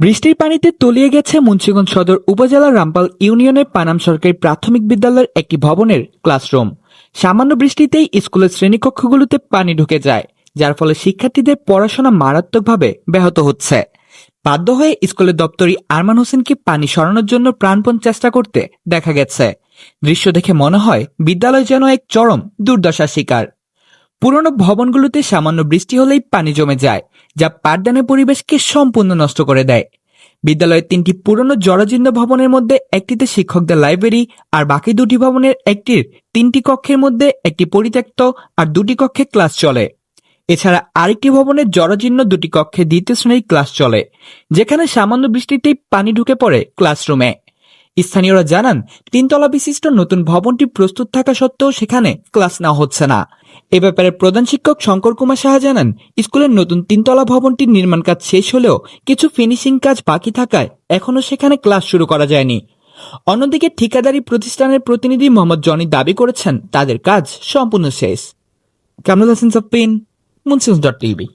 বৃষ্টির পানিতে তলিয়ে গেছে মুন্সিগঞ্জ সদর উপজেলার রামপাল ইউনিয়নের পানাম সরকারি প্রাথমিক বিদ্যালয়ের একটি ভবনের ক্লাসরুম। সামান্য বৃষ্টিতেই স্কুলের শ্রেণীকক্ষগুলোতে পানি ঢুকে যায়, যার ফলে শিক্ষার্থীদের পড়াশোনা মারাত্মকভাবে ব্যাহত হচ্ছে। বাধ্য হয়ে স্কুলের দপ্তরি আরমান হোসেনকে পানি সরানোর জন্য প্রাণপণ চেষ্টা করতে দেখা গেছে। দৃশ্য দেখে মনে হয়, বিদ্যালয় যেন এক চরম দুর্দশার শিকার। পুরনো ভবনগুলোতে সামান্য বৃষ্টি হলেই পানি জমে যায়, যা পাঠদানের পরিবেশকে সম্পূর্ণ নষ্ট করে দেয়। বিদ্যালয়ের তিনটি পুরনো জরাজীর্ণ ভবনের মধ্যে একটিতে শিক্ষকদের লাইব্রেরি আর বাকি দুটি ভবনের একটির তিনটি কক্ষের মধ্যে একটি পরিত্যক্ত আর দুটি কক্ষে ক্লাস চলে। এছাড়া আরেকটি ভবনের জরাজীর্ণ দুটি কক্ষে দ্বিতীয় শ্রেণির ক্লাস চলে, যেখানে সামান্য বৃষ্টিতেই পানি ঢুকে পড়ে ক্লাসরুমে। স্থানীয়রা জানান, তিনতলা বিশিষ্ট নতুন ভবনটি প্রস্তুত থাকা সত্ত্বেও সেখানে ক্লাস নেওয়া হচ্ছে না। এ ব্যাপারে প্রধান শিক্ষক শঙ্কর কুমার সাহা জানান, স্কুলের নতুন তিনতলা ভবনটির নির্মাণ কাজ শেষ হলেও কিছু ফিনিশিং কাজ বাকি থাকায় এখনও সেখানে ক্লাস শুরু করা যায়নি। অন্যদিকে ঠিকাদারি প্রতিষ্ঠানের প্রতিনিধি মোহাম্মদ জনি দাবি করেছেন, তাদের কাজ সম্পূর্ণ শেষ। কামরুল হাসান সপ্পিন মুন্সিগঞ্জ ডট টিভি।